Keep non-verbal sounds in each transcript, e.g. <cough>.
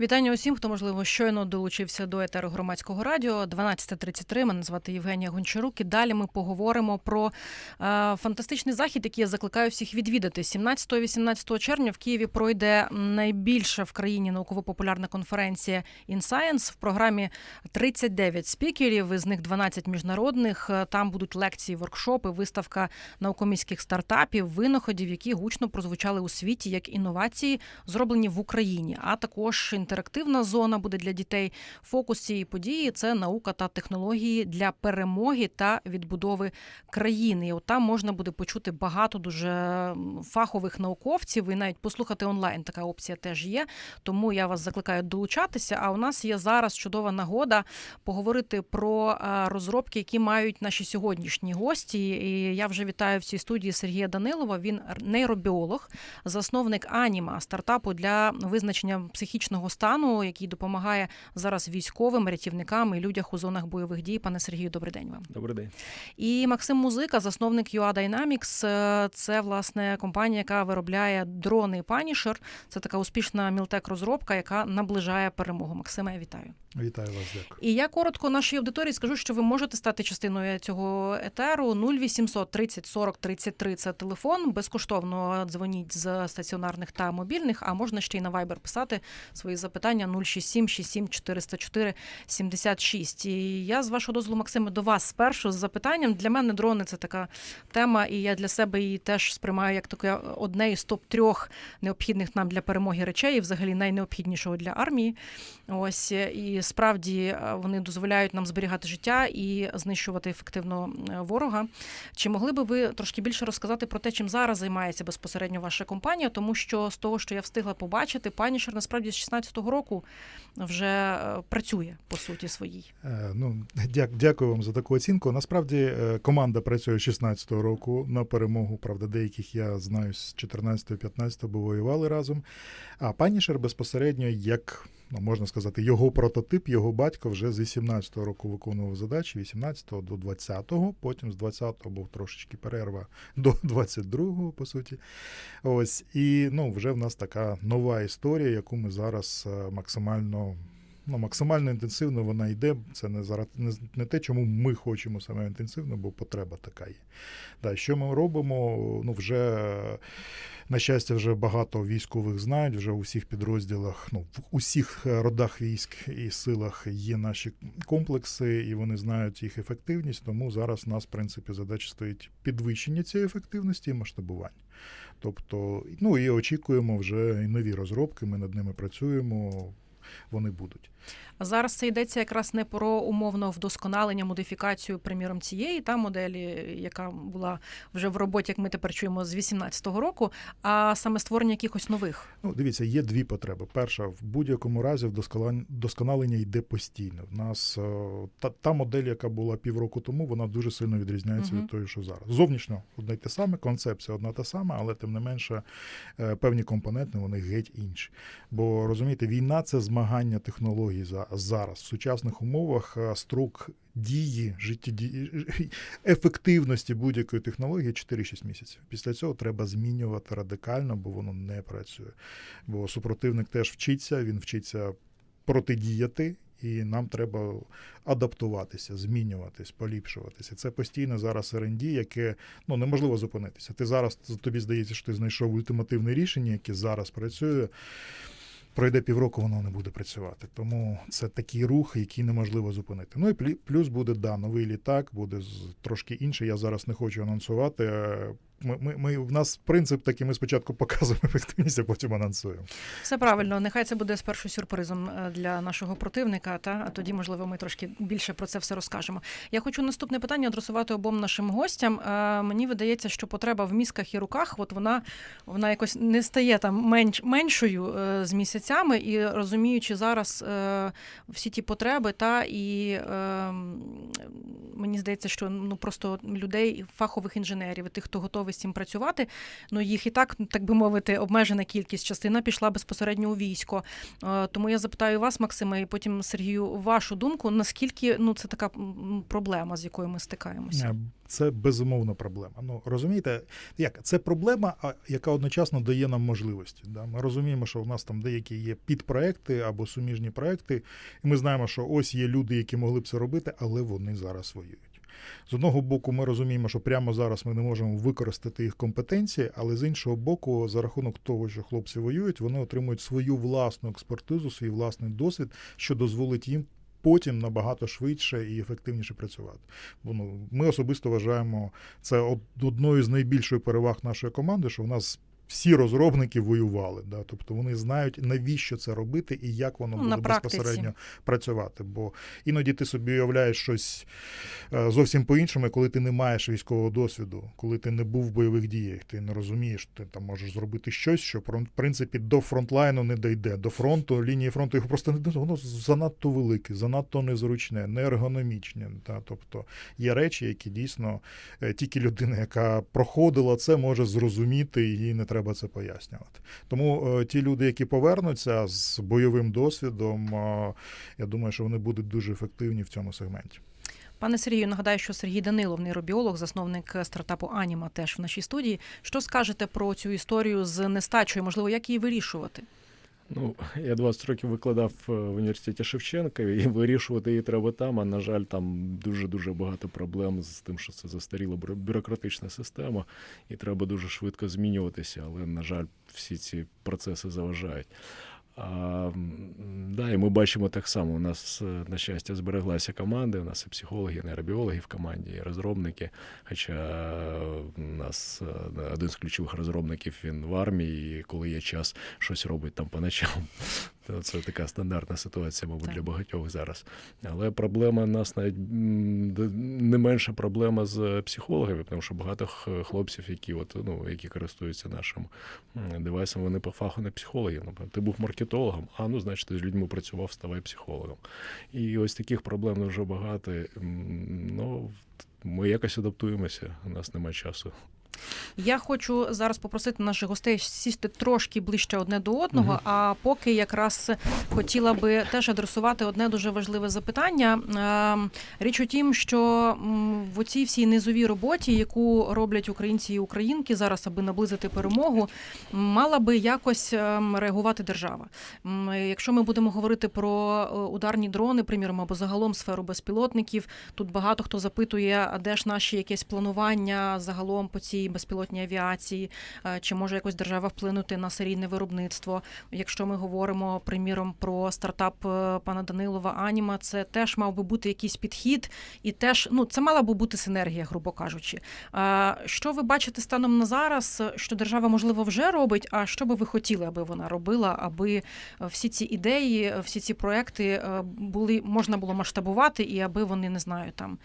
Вітання усім, хто можливо щойно долучився до етеру громадського радіо. 12.33, Мене звати Євгенія Гончарук. І далі ми поговоримо про е, фантастичний захід, який я закликаю всіх відвідати. 17-18 червня в Києві пройде найбільша в країні науково-популярна конференція InScience. В програмі 39 спікерів, із них 12 міжнародних. Е, Там будуть лекції, воркшопи, виставка наукоміських стартапів, винаходів, які гучно прозвучали у світі як інновації, зроблені в Україні, а також інтерактивна зона буде для дітей. Фокус цієї події це наука та технології для перемоги та відбудови країни. І от там можна буде почути багато дуже фахових науковців і навіть послухати онлайн. Така опція теж є. Тому я вас закликаю долучатися. А у нас є зараз чудова нагода поговорити про е, розробки, які мають наші сьогоднішні гості. І я вже вітаю в цій студії Сергія Данилова. Він нейробіолог, засновник Аніма стартапу для визначення психічного стану, який допомагає зараз військовим, рятівникам і людях у зонах бойових дій. Пане Сергію, добрий день вам. Добрий день. І Максим Музика, засновник UA Dynamics. Е, Це власне компанія, яка виробляє дрони Punisher. Це така успішна мілтек розробка, яка наближає перемогу. Максиме, вітаю. Вітаю вас, дякую. І я коротко нашій аудиторії скажу, що ви можете стати частиною цього етеру 0800 30 40 33 – Це телефон. Безкоштовно дзвоніть з стаціонарних та мобільних. А можна ще й на Viber писати свої запитання 067 67 404 76. І я з вашого дозволу, Максиме, до вас спершу з запитанням. Для мене дрони це така тема, і я для себе її теж сприймаю як таке одне із топ трьох необхідних нам для перемоги речей, і взагалі найнеобхіднішого для армії. Ось і справді е, вони дозволяють нам зберігати життя і знищувати ефективно ворога. Чи могли би ви трошки більше розказати про те, чим зараз займається безпосередньо ваша компанія? Тому що з того, що я встигла побачити, Punisher насправді з 16-го року вже е, працює по суті своїй. Е, Ну, дя- дякую вам за таку оцінку. Насправді е, команда працює з 16-го року на перемогу. Правда, деяких я знаю з 14-15 бо воювали разом. А Панішер безпосередньо, як ну, можна сказати, його прототип, його батько вже з 18-го року виконував задачі, 18-го до 20-го, потім з 20-го був трошечки перерва <laughs> до 22-го, по суті. Ось і ну, вже в нас така нова історія, яку ми зараз е, максимально. Ну, максимально інтенсивно вона йде. Це не зараз не, не те, чому ми хочемо саме інтенсивно, бо потреба така є. Да, що ми робимо? Ну, вже на щастя, вже багато військових знають, вже у всіх підрозділах, ну, в усіх е, родах військ і силах є наші комплекси, і вони знають їх ефективність. Тому зараз у нас, в принципі, задача стоїть підвищення цієї ефективності і масштабування. Тобто, ну і очікуємо вже і нові розробки. Ми над ними працюємо. Вони будуть. А зараз це йдеться якраз не про умовно вдосконалення, модифікацію, приміром, цієї та моделі, яка була вже в роботі, як ми тепер чуємо, з 18-го року, а саме створення якихось нових. Ну, дивіться, є дві потреби. Перша, в будь-якому разі вдосконалення йде постійно. У нас е, та, та модель, яка була півроку тому, вона дуже сильно відрізняється Мгм. від тої, що зараз. Зовнішньо одне й те саме, концепція одна та сама, але тим не менше е, певні компоненти вони геть інші. Бо розумієте, війна це змагання технологій за зараз. В сучасних умовах е, строк дії, життєді... ефективності будь-якої технології 4-6 місяців. Після цього треба змінювати радикально, бо воно не працює. Бо супротивник теж вчиться, він вчиться протидіяти. І нам треба адаптуватися, змінюватись, поліпшуватися. Це постійно зараз R&D, яке ну неможливо зупинитися. Ти зараз тобі здається, що ти знайшов ультимативне рішення, яке зараз працює. Пройде півроку, воно не буде працювати. Тому це такий рух, який неможливо зупинити. Ну і плюс буде да, новий літак, буде трошки інший. Я зараз не хочу анонсувати. Ми, ми, в нас принцип такий, ми спочатку <laughs> показуємо ефективність, а потім анонсуємо. Все правильно, нехай це буде спершу сюрпризом е, для нашого противника, та а тоді, можливо, ми трошки більше про це все розкажемо. Я хочу наступне питання адресувати обом нашим гостям. Е, Мені видається, що потреба в мізках і руках, от вона, вона якось не стає там менш меншою е, з місяцями, і розуміючи зараз всі ті потреби, та і е, мені здається, що ну просто людей, фахових інженерів, тих, хто готовий з цим працювати. Ну їх і так, так би мовити, обмежена кількість. Частина пішла безпосередньо у військо. Е, Тому я запитаю вас, Максиме, і потім Сергію, вашу думку, наскільки ну це така проблема, з якою ми стикаємося? Е, Це безумовна проблема. Ну розумієте, як це проблема, яка одночасно дає нам можливості. Да? Ми розуміємо, що у нас там деякі є підпроекти або суміжні проекти, і ми знаємо, що ось є люди, які могли б це робити, але вони зараз воюють. З одного боку, ми розуміємо, що прямо зараз ми не можемо використати їх компетенції, але з іншого боку, за рахунок того, що хлопці воюють, вони отримують свою власну експертизу, свій власний досвід, що дозволить їм потім набагато швидше і ефективніше працювати. Бо, ну, ми особисто вважаємо це од- одною з найбільших переваг нашої команди, що в нас. Всі розробники воювали, да, тобто вони знають, навіщо це робити і як воно Ну, буде безпосередньо працювати. Бо іноді ти собі уявляєш щось е, зовсім по-іншому, коли ти не маєш військового досвіду, коли ти не був в бойових діях, ти не розумієш, ти там можеш зробити щось, що в принципі до фронтлайну не дойде. До фронту, лінії фронту його просто не дойде. Воно занадто велике, занадто незручне, неергономічне. Та, тобто є речі, які дійсно е, тільки людина, яка проходила це, може зрозуміти, і не треба це пояснювати. Тому е, ті люди, які повернуться з бойовим досвідом, е, я думаю, що вони будуть дуже ефективні в цьому сегменті. Пане Сергію, нагадаю, що Сергій Данилов, нейробіолог, засновник стартапу Аніма, теж в нашій студії. Що скажете про цю історію з нестачею? Можливо, як її вирішувати? Ну, <laughs> я 20 років викладав е, в університеті Шевченка, і <laughs> вирішувати її треба там. А на жаль, там дуже дуже багато проблем з тим, що це застаріла бюро- бюрократична система, і треба дуже швидко змінюватися. Але на жаль, всі ці процеси заважають. А, да, і ми бачимо так само. У нас, е, на щастя, збереглася команда. У нас і психологи, і нейробіологи в команді, і розробники. Хоча е, у нас е, один з ключових розробників він в армії, і коли є час, щось робить там по ночам. Це така стандартна ситуація, мабуть, Так. для багатьох зараз. Але проблема нас навіть не менша проблема з психологами, тому що багато хлопців, які от, ну, які користуються нашим девайсом, вони по фаху не психологи. Наприклад, ти був маркетологом, а ну, значить, ти з людьми працював, ставай психологом. І ось таких проблем дуже багато. Ну, ми якось адаптуємося, у нас немає часу. Я хочу зараз попросити наших гостей сісти трошки ближче одне до одного. А поки якраз хотіла би теж адресувати одне дуже важливе запитання. Ем, Річ у тім, що в оцій всій низовій роботі, яку роблять українці і українки зараз, аби наблизити перемогу, мала би якось ем, реагувати держава. Якщо ми будемо говорити про е, ударні дрони, приміром, або загалом сферу безпілотників, тут багато хто запитує, а де ж наші якесь планування загалом по цій безпілотній авіації, Е, чи може якось держава вплинути на серійне виробництво. Якщо ми говоримо, приміром, про стартап е, пана Данилова Аніма, це теж мав би бути якийсь підхід, і теж ну це мала би бути синергія, грубо кажучи. Що ви бачите станом на зараз, що держава можливо вже робить? А що би ви хотіли, аби вона робила, аби е, всі ці ідеї, всі ці проекти були можна було масштабувати, і аби вони не знаю там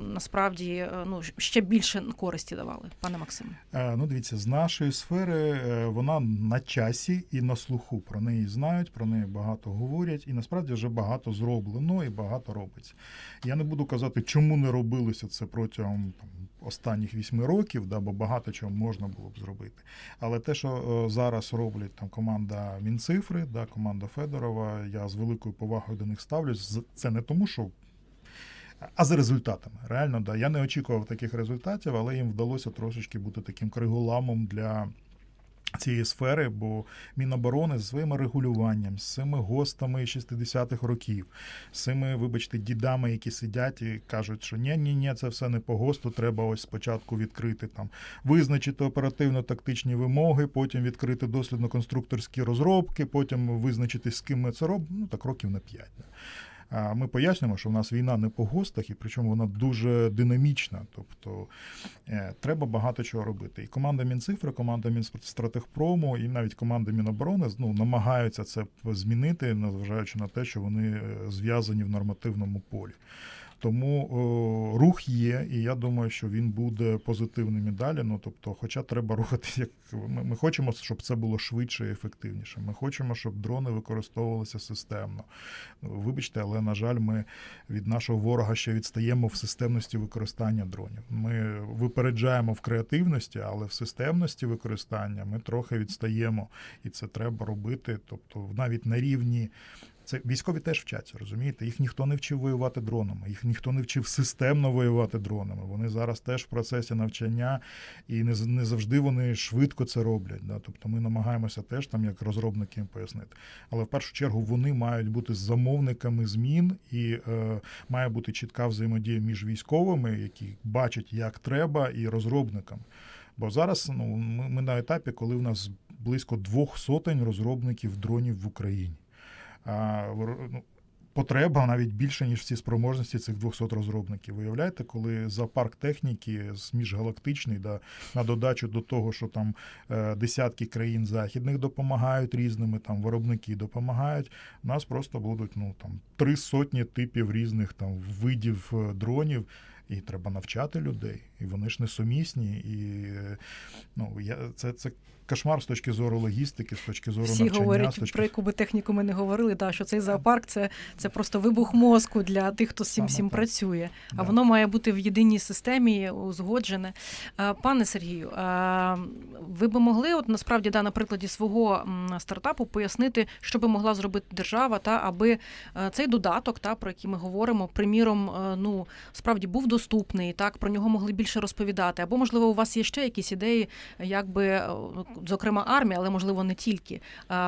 насправді ну ще більше користі давали, пане Максиме. Е, Ну, дивіться, з нашої сфери е, вона на часі і на слуху. Про неї знають, про неї багато говорять, і насправді вже багато зроблено і багато робиться. Я не буду казати, чому не робилося це протягом там, останніх вісьми років, да, бо багато чого можна було б зробити. Але те, що е, зараз роблять там команда Мінцифри, да, команда Федорова, я з великою повагою до них ставлюсь. Це не тому, що а за результатами. Реально, да. Я не очікував таких результатів, але їм вдалося трошечки бути таким криголамом для. Цієї сфери, бо Міноборони з своїм регулюванням, з цими гостами 60-х років, з цими, вибачте, дідами, які сидять і кажуть, що ні, ні, ні, це все не по ГОСТу, треба ось спочатку відкрити там, визначити оперативно-тактичні вимоги, потім відкрити дослідно-конструкторські розробки, потім визначити, з ким ми це робимо. Ну так років на 5. Ми пояснюємо, що в нас війна не по гостах, і причому вона дуже динамічна. Тобто е, треба багато чого робити. І команда Мінцифри, команда Мінстратегпрому, і навіть команда Міноборони ну, намагаються це змінити, незважаючи на те, що вони е, зв'язані в нормативному полі. Тому о, рух є, і я думаю, що він буде позитивним і далі. Ну тобто, хоча треба <laughs> рухатися, як ми, ми хочемо, щоб це було швидше і ефективніше. Ми хочемо, щоб дрони використовувалися системно. Вибачте, але на жаль, ми від нашого ворога ще відстаємо в системності використання дронів. Ми випереджаємо в креативності, але в системності використання ми трохи відстаємо, і це треба робити. Тобто, навіть на рівні. Це військові теж вчаться, розумієте? Їх ніхто не вчив воювати дронами, їх ніхто не вчив системно воювати дронами. Вони зараз теж в процесі навчання, і не, не завжди вони швидко це роблять. Да? Тобто ми намагаємося теж там як розробники їм пояснити. Але в першу чергу вони мають бути замовниками змін, і е, має бути чітка взаємодія між військовими, які бачать, як треба, і розробниками. Бо зараз ну, ми, ми на етапі, коли в нас близько двох сотень розробників дронів в Україні. Ну, потреба навіть більше, ніж всі спроможності цих 200 розробників. Виявляєте, коли зоопарк техніки з- міжгалактичний, да, на додачу до того, що там е, десятки країн західних допомагають різними, там виробники допомагають. У нас просто будуть ну, там, три сотні типів різних там, видів е, дронів. І треба навчати людей, і вони ж несумісні. І е, ну, я, це, це кошмар з точки зору логістики, з точки зору Всі навчання. говорять з точки... про яку би техніку ми не говорили, та що цей зоопарк це, це просто вибух мозку для тих, хто з цим всім працює. А Да. воно має бути в єдиній системі, узгоджене. Е, Пане Сергію, е, ви би могли, от насправді, да, на прикладі свого стартапу пояснити, що би могла зробити держава, та аби е, цей додаток, та про який ми говоримо, приміром, ну справді був доступний, так про нього могли більше розповідати. Або можливо, у вас є ще якісь ідеї, як би, зокрема, армія, але можливо не тільки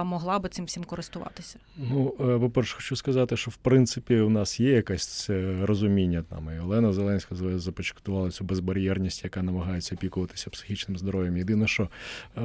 могла би цим всім користуватися. Ну, е, по-перше, хочу сказати, що в принципі у нас є якесь е, розуміння. Там і Олена Зеленська започаткувала цю безбар'єрність, яка намагається опікуватися психічним здоров'ям. Єдине, що е,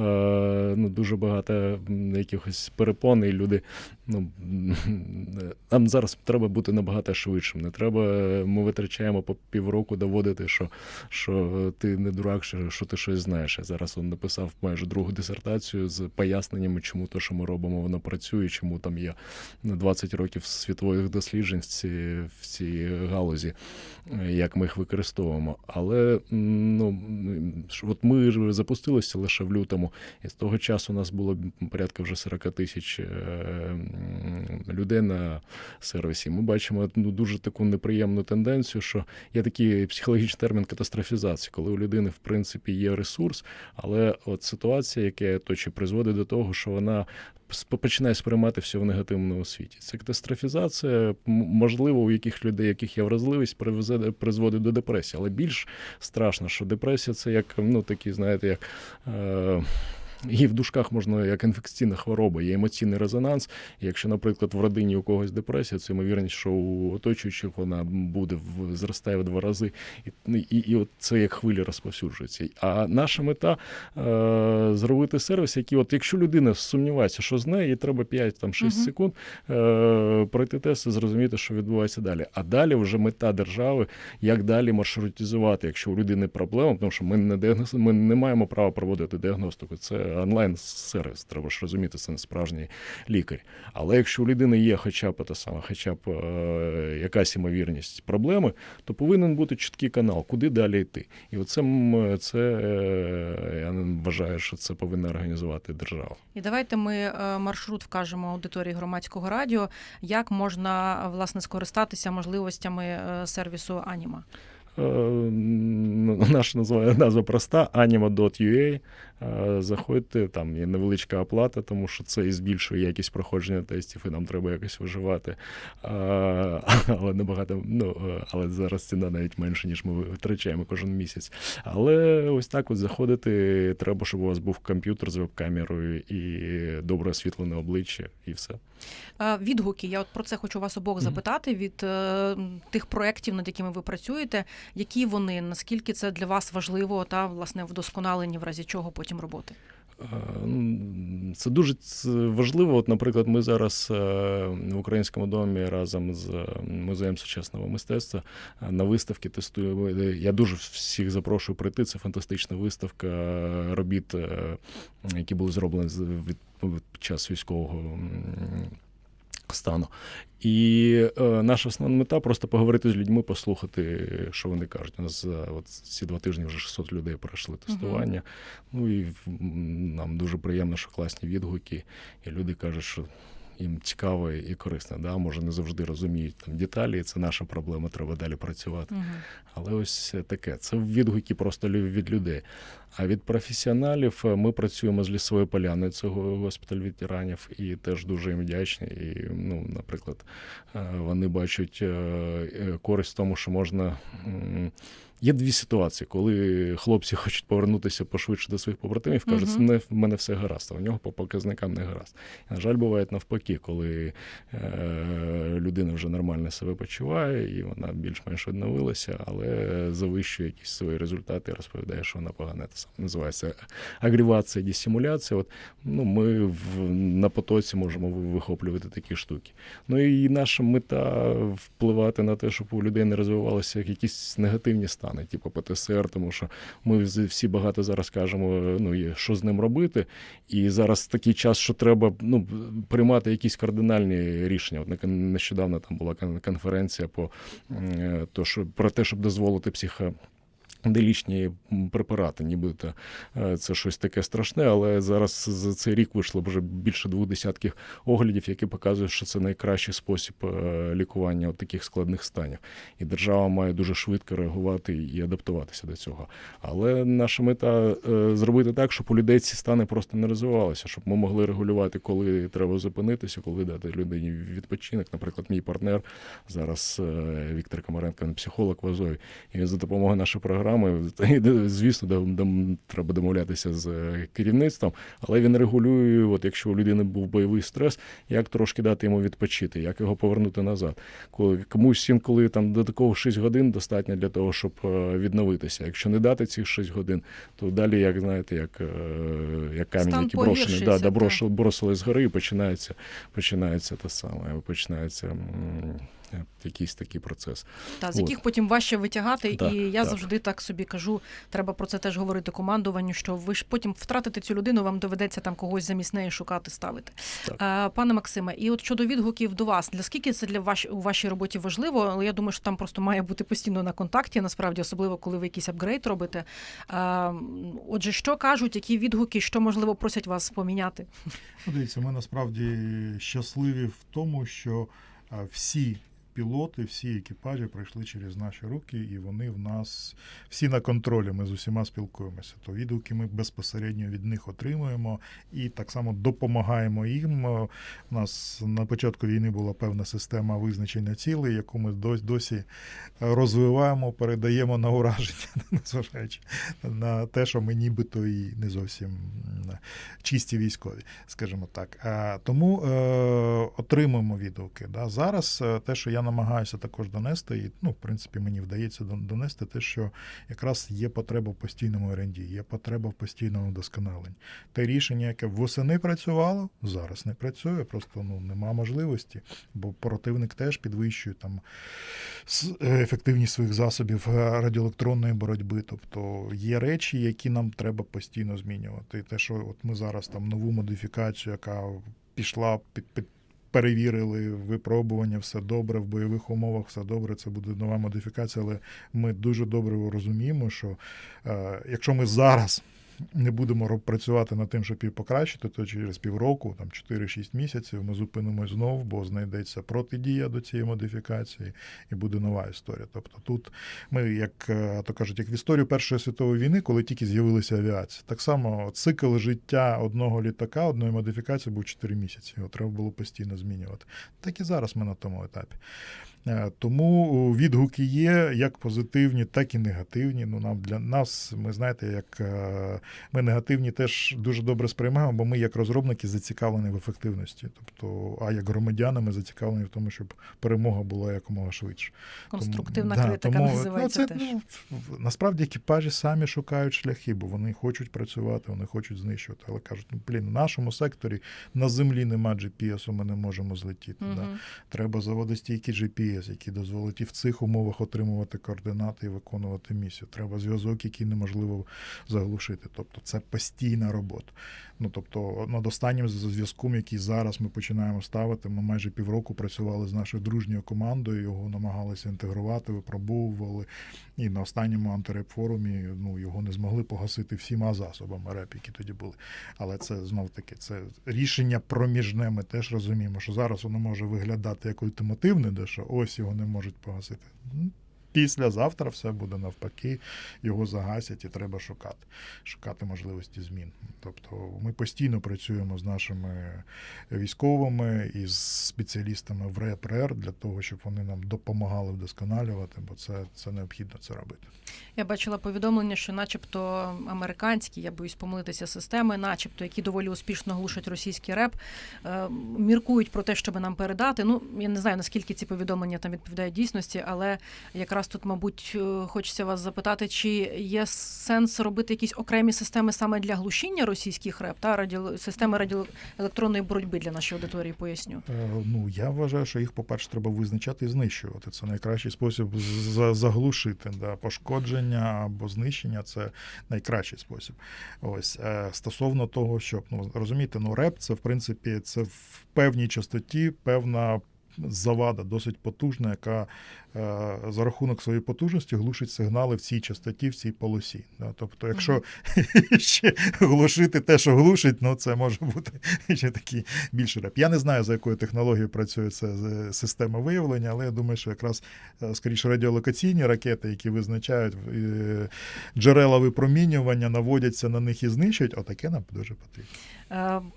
ну, дуже багато якихось перепон, і люди. Ну, <laughs> нам зараз треба бути набагато швидшим. Не треба, ми витрачаємо по півроку доводити, що, що ти не дурак, що, що ти щось знаєш. Я зараз он написав майже другу дисертацію з поясненнями, чому те, що ми робимо, воно працює, чому там є 20 років світових досліджень в цій, в цій галузі, е, як ми їх використовуємо. Але ну, от ми запустилися лише в лютому, і з того часу у нас було порядка вже 40 тисяч е, людей на сервісі. Ми бачимо ну, дуже таку неприємну тенденцію, що є такий психологічний термін катастрофізації, коли у людини, в принципі, є ресурс, але от ситуація, яка то чи призводить до того, що вона починає сприймати все в негативному світі. Це катастрофізація, можливо, у яких людей, яких є вразливість, призводить до депресії. Але більш страшно, що депресія це як ну такі, знаєте, як. Е- Її в дужках можна як інфекційна хвороба, є емоційний резонанс. І якщо, наприклад, в родині у когось депресія, це ймовірність, що у оточуючих вона буде в зростає в два рази, і, і, і от це як хвилі розповсюджується. А наша мета е, зробити сервіс, який, от якщо людина сумнівається, що з нею, їй треба 5-6 Мгм. секунд е, пройти тест і зрозуміти, що відбувається далі. А далі вже мета держави, як далі маршрутизувати, якщо у людини проблема, тому що ми не ми не маємо права проводити діагностику. Це онлайн-сервіс. Треба ж розуміти, це не справжній лікар. Але якщо у людини є хоча б те саме, хоча б е, якась ймовірність проблеми, то повинен бути чіткий канал, куди далі йти. І оце це е, я вважаю, що це повинна організувати держава. І давайте ми е, маршрут вкажемо аудиторії громадського радіо, як можна власне скористатися можливостями е, сервісу Аніма. Е, Наша назва, назва проста anima.ua. Е, Заходьте, там є невеличка оплата, тому що це і збільшує якість проходження тестів, і нам треба якось виживати. Е, <laughs> Але небагато, ну, е, але зараз ціна навіть менше, ніж ми витрачаємо кожен місяць. Але ось так от заходити, треба, щоб у вас був комп'ютер з веб-камерою і добре освітлене обличчя, і все. Відгуки, я от про це хочу вас обох запитати від е, тих проєктів, над якими ви працюєте. Які вони, наскільки це для вас важливо та власне вдосконалені, в разі чого потім роботи? Е, Це дуже важливо. От, наприклад, ми зараз е, в українському домі разом з е, музеєм сучасного мистецтва на виставки тестуємо. Я дуже всіх запрошую прийти. Це фантастична виставка робіт, які були зроблені від час військового. М, стану. І е, наша основна мета просто поговорити з людьми, послухати, що вони кажуть. У нас за от ці два тижні вже 600 людей пройшли тестування. Ну і нам дуже приємно, що класні відгуки, і люди кажуть, що. Їм цікаво і корисно, да? може не завжди розуміють там деталі, і це наша проблема, треба далі працювати. Угу. Але ось таке. Це відгуки просто від людей. А від професіоналів е, ми працюємо з лісовою поляною цього госпіталь ветеранів, і теж дуже їм вдячні. І, ну, наприклад, е, вони бачать е, користь в тому, що можна. Є дві ситуації, коли хлопці хочуть повернутися пошвидше до своїх побратимів, кажуть, не в мене все гаразд, а в нього по показникам не гаразд. І, на жаль, буває навпаки, коли е, людина вже нормально себе почуває, і вона більш-менш відновилася, але завищує якісь свої результати, розповідає, що вона погана. Це називається агрівація, дісимуляція. От, ну, ми в, на потоці можемо вихоплювати такі штуки. Ну і наша мета впливати на те, щоб у людей не розвивалися якісь негативні стани, типу ПТСР, тому що ми всі багато зараз кажемо, ну, що з ним робити. І зараз такий час, що треба ну, приймати якісь кардинальні рішення. От нещодавно там була конференція по, е, то, що, про те, щоб дозволити психо. Делічні препарати, нібито е, це щось таке страшне, але зараз за цей рік вийшло вже більше двох десятків оглядів, які показують, що це найкращий спосіб е, лікування от таких складних станів. І держава має дуже швидко реагувати і адаптуватися до цього. Але наша мета е, зробити так, щоб у людей ці стани просто не розвивалися, щоб ми могли регулювати, коли треба зупинитися, коли дати людині відпочинок. Наприклад, мій партнер зараз Віктор Комаренко, психолог в Азові, і за допомогою нашої програми, і, <laughs> звісно, дом- дом- треба домовлятися з е, керівництвом, але він регулює, от якщо у людини був бойовий стрес, як трошки дати йому відпочити, як його повернути назад. Коли комусь інколи там до такого 6 годин достатньо для того, щоб е, відновитися. Якщо не дати цих 6 годин, то далі, як знаєте, як, е, як камінь, брошений, погіршується, да, да, так. брошили, бросили з гори, і починається, починається те саме, починається якийсь такий процес. Та, з От. яких потім важче витягати, Так, і я так. завжди так собі кажу, треба про це теж говорити командуванню, що ви ж потім втратите цю людину, вам доведеться там когось замість неї шукати, ставити. Так. Пане Максиме, і от щодо відгуків до вас, для скільки це для ваш, у вашій роботі важливо, але я думаю, що там просто має бути постійно на контакті, насправді, особливо коли ви якийсь апгрейд робите. Отже, що кажуть, які відгуки, що можливо просять вас поміняти? Ну, Дивіться, ми насправді щасливі в тому, що всі пілоти, всі екіпажі пройшли через наші руки, і вони в нас всі на контролі. Ми з усіма спілкуємося. То відгуки ми безпосередньо від них отримуємо і так само допомагаємо їм. Е, У нас на початку війни була певна система визначення цілей, яку ми досі, розвиваємо, передаємо на ураження, <laughs> незважаючи на те, що ми нібито і не зовсім чисті військові, скажімо так. Тому е, отримуємо відгуки. Зараз е, те, що я намагаюся також донести, і ну, в принципі, мені вдається донести те, що якраз є потреба в постійному оренді, є потреба в постійному вдосконаленні. Те рішення, яке восени працювало, зараз не працює, просто ну, нема можливості, бо противник теж підвищує там ефективність своїх засобів е, радіоелектронної боротьби. Тобто є речі, які нам треба постійно змінювати. І те, що от ми зараз там нову модифікацію, яка пішла під, під перевірили випробування, все добре, в бойових умовах все добре, це буде нова модифікація, але ми дуже добре розуміємо, що е, якщо ми зараз не будемо працювати над тим, щоб її покращити, то через півроку, там 4-6 місяців, ми зупинимось знов, бо знайдеться протидія до цієї модифікації, і буде нова історія. Тобто тут ми, як е, то кажуть, як в історію Першої світової війни, коли тільки з'явилася авіація, так само цикл життя одного літака, одної модифікації був 4 місяці. Його треба було постійно змінювати. Так і зараз ми на тому етапі. Е, Тому відгуки є як позитивні, так і негативні. Ну нам для нас, ми знаєте, як е, ми негативні теж дуже добре сприймаємо, бо ми як розробники зацікавлені в ефективності. Тобто, а як громадяни, ми зацікавлені в тому, щоб перемога була якомога швидше. Конструктивна Тому- да, критика тому, називається ну, це, теж. Ну, насправді екіпажі самі шукають шляхи, бо вони хочуть працювати, вони хочуть знищувати. Але кажуть, ну блін, в нашому секторі на землі нема GPS, ми не можемо злетіти. Да. Мгм. Треба заводостійкі GPS, GPS, який дозволить і в цих умовах отримувати координати і виконувати місію. Треба зв'язок, який неможливо заглушити. Тобто це постійна робота. Ну тобто, над останнім зв'язком, який зараз ми починаємо ставити, ми майже півроку працювали з нашою дружньою командою, його намагалися інтегрувати, випробовували. І на останньому антиреп-форумі ну, його не змогли погасити всіма засобами реп, які тоді були. Але це знов таки це рішення проміжне. Ми теж розуміємо, що зараз воно може виглядати як ультимативне, де що ось його не можуть погасити. Післязавтра все буде навпаки, його загасять і треба шукати, шукати можливості змін. Тобто ми постійно працюємо з нашими військовими і з спеціалістами в РЕПРЕР для того, щоб вони нам допомагали вдосконалювати, бо це, це необхідно це робити. Я бачила повідомлення, що, начебто, американські, я боюсь помилитися, системи, начебто, які доволі успішно глушать російський реп, е, міркують про те, щоб нам передати. Ну, я не знаю, наскільки ці повідомлення там відповідають дійсності, але якраз тут, мабуть, е, хочеться вас запитати, чи є сенс робити якісь окремі системи саме для глушіння російських реп та радіо... системи радіоелектронної боротьби для нашої аудиторії, поясню. Е, Ну, я вважаю, що їх, по-перше, треба визначати і знищувати. Це найкращий спосіб за- заглушити. Да. Пошкодження або знищення це найкращий спосіб. Ось е, стосовно того, щоб ну розумієте, ну реп це в принципі це в певній частоті, певна. Завада досить потужна, яка е, за рахунок своєї потужності глушить сигнали в цій частоті, в цій полосі. Тобто, якщо <laughs> ще глушити те, що глушить, ну це може бути <laughs> ще такий більший реп. Я не знаю, за якою технологією працює ця система виявлення, але я думаю, що якраз е, скоріше радіолокаційні ракети, які визначають е, джерела випромінювання, наводяться на них і знищують, отаке нам дуже потрібно.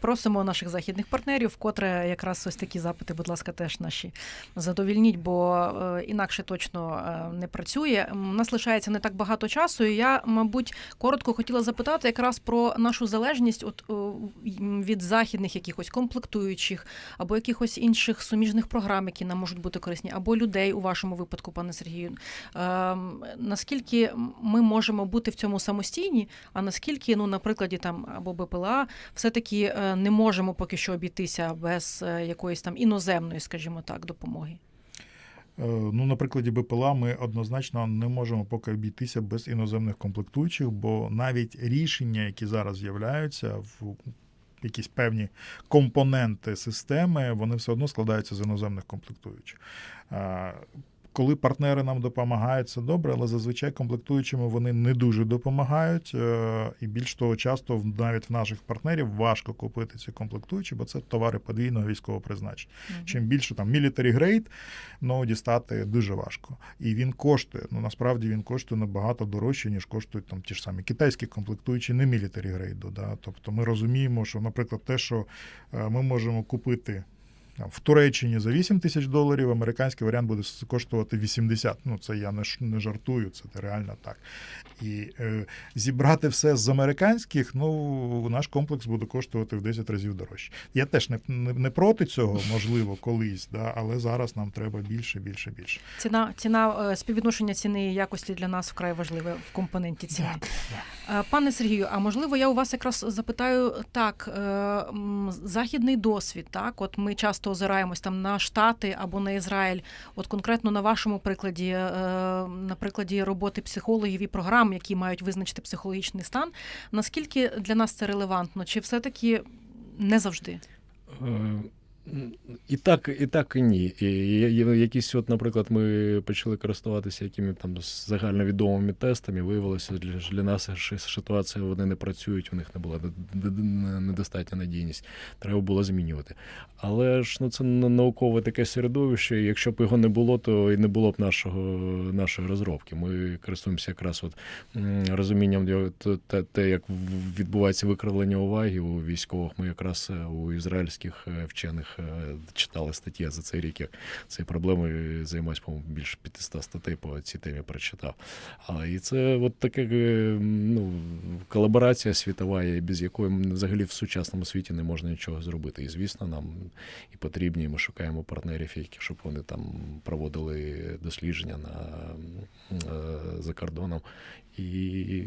Просимо наших західних партнерів, вкотре якраз ось такі запити, будь ласка, теж наші задовільніть, бо е, інакше точно е, не працює. У нас лишається не так багато часу. І я, мабуть, коротко хотіла запитати якраз про нашу залежність от, від західних якихось комплектуючих або якихось інших суміжних програм, які нам можуть бути корисні, або людей у вашому випадку, пане Сергію. Наскільки ми можемо бути в цьому самостійні, а наскільки, ну, на прикладі там або БПЛА, все-таки е, не можемо поки що обійтися без е, якоїсь там іноземної, скажімо так, допомоги. Е, Ну, на прикладі БПЛА ми однозначно не можемо поки обійтися без іноземних комплектуючих, бо навіть рішення, які зараз з'являються в якісь певні компоненти системи, вони все одно складаються з іноземних комплектуючих. Коли партнери нам допомагають, це добре, але зазвичай комплектуючими вони не дуже допомагають. е, І більш того, часто навіть в наших партнерів важко купити ці комплектуючі, бо це товари подвійного військового призначення. Чим більше там military grade, ну дістати дуже важко. І він коштує. Ну насправді він коштує набагато дорожче, ніж коштують там ті ж самі китайські комплектуючі не military grade. Да? Тобто ми розуміємо, що, наприклад, те, що е, ми можемо купити. В Туреччині за 8 тисяч доларів американський варіант буде коштувати 80. Ну це я не, не жартую, це реально так. І е, зібрати все з американських, ну наш комплекс буде коштувати в 10 разів дорожче. Я теж не, не, не проти цього, можливо, <laughs> колись, да, але зараз нам треба більше, більше, більше. Ціна, ціна е, співвідношення ціни і якості для нас вкрай важливе в компоненті ціни. Е, Пане Сергію, а можливо, я у вас якраз запитаю так: е, західний досвід, так, от ми часто озираємось там на Штати або на Ізраїль. От конкретно на вашому прикладі, е, на прикладі роботи психологів і програм, які мають визначити психологічний стан. Наскільки для нас це релевантно? Чи все-таки не завжди? І так, і так, і ні. І якісь, от, наприклад, ми почали користуватися якими там загальновідомими тестами. Виявилося, для, для нас ситуація вони не працюють, у них не була недостатня надійність. Треба було змінювати. Але ж ну це на- наукове таке середовище. Якщо б його не було, то і не було б нашого нашої розробки. Ми користуємося якраз от розумінням те- те, те, як відбувається викривлення уваги у військових. Ми якраз е, у ізраїльських е, вчених е, читали статті за цей рік. Я цією проблемою займаюся, по-моєму, більше 500 статей по цій темі прочитав. А і це от таке е, ну, колаборація світова, без якої взагалі в сучасному світі не можна нічого зробити. І звісно, нам і потрібні. і Ми шукаємо партнерів, які щоб вони там проводили дослідження на е, за кордоном. І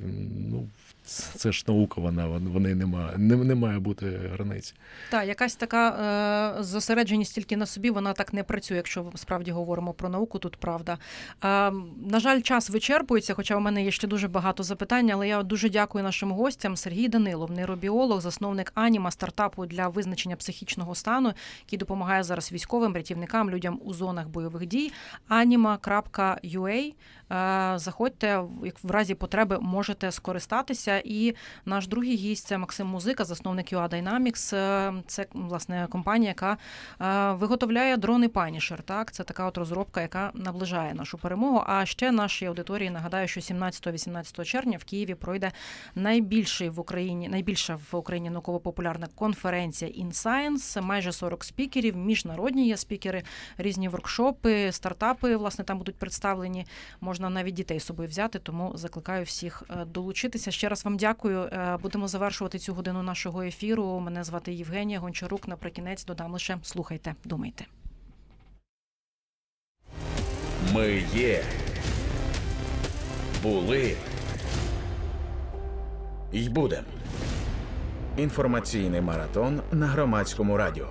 ну, це ж наука, вона вони не має, не, не має бути границь. Так, якась така зосередженість тільки на собі, вона так не працює, якщо справді говоримо про науку, тут правда. Е, на жаль, час вичерпується, хоча у мене є ще дуже багато запитань, але я дуже дякую нашим гостям. Сергій Данилов, нейробіолог, засновник Аніма, стартапу для визначення психічного стану, який допомагає зараз військовим, рятівникам, людям у зонах бойових дій. anima.ua. Е, Заходьте, в разі потреби можете скористатися. І наш другий гість це Максим Музика, засновник UA Dynamics. Е, Це власне компанія, яка е, виготовляє дрони Punisher. Так, це така от розробка, яка наближає нашу перемогу. А ще нашій аудиторії нагадаю, що 17-18 червня в Києві пройде найбільший в Україні, найбільша в Україні науково-популярна конференція InScience. Майже 40 спікерів, міжнародні є спікери, різні воркшопи, стартапи. Власне там будуть представлені. Можна навіть дітей собою взяти, тому закликаю всіх е, долучитися. Ще раз вам дякую. Е, Будемо завершувати цю годину нашого ефіру. Мене звати Євгенія Гончарук. Наприкінець додам лише слухайте, думайте. Ми є. Були. й будем. Інформаційний маратон на громадському радіо.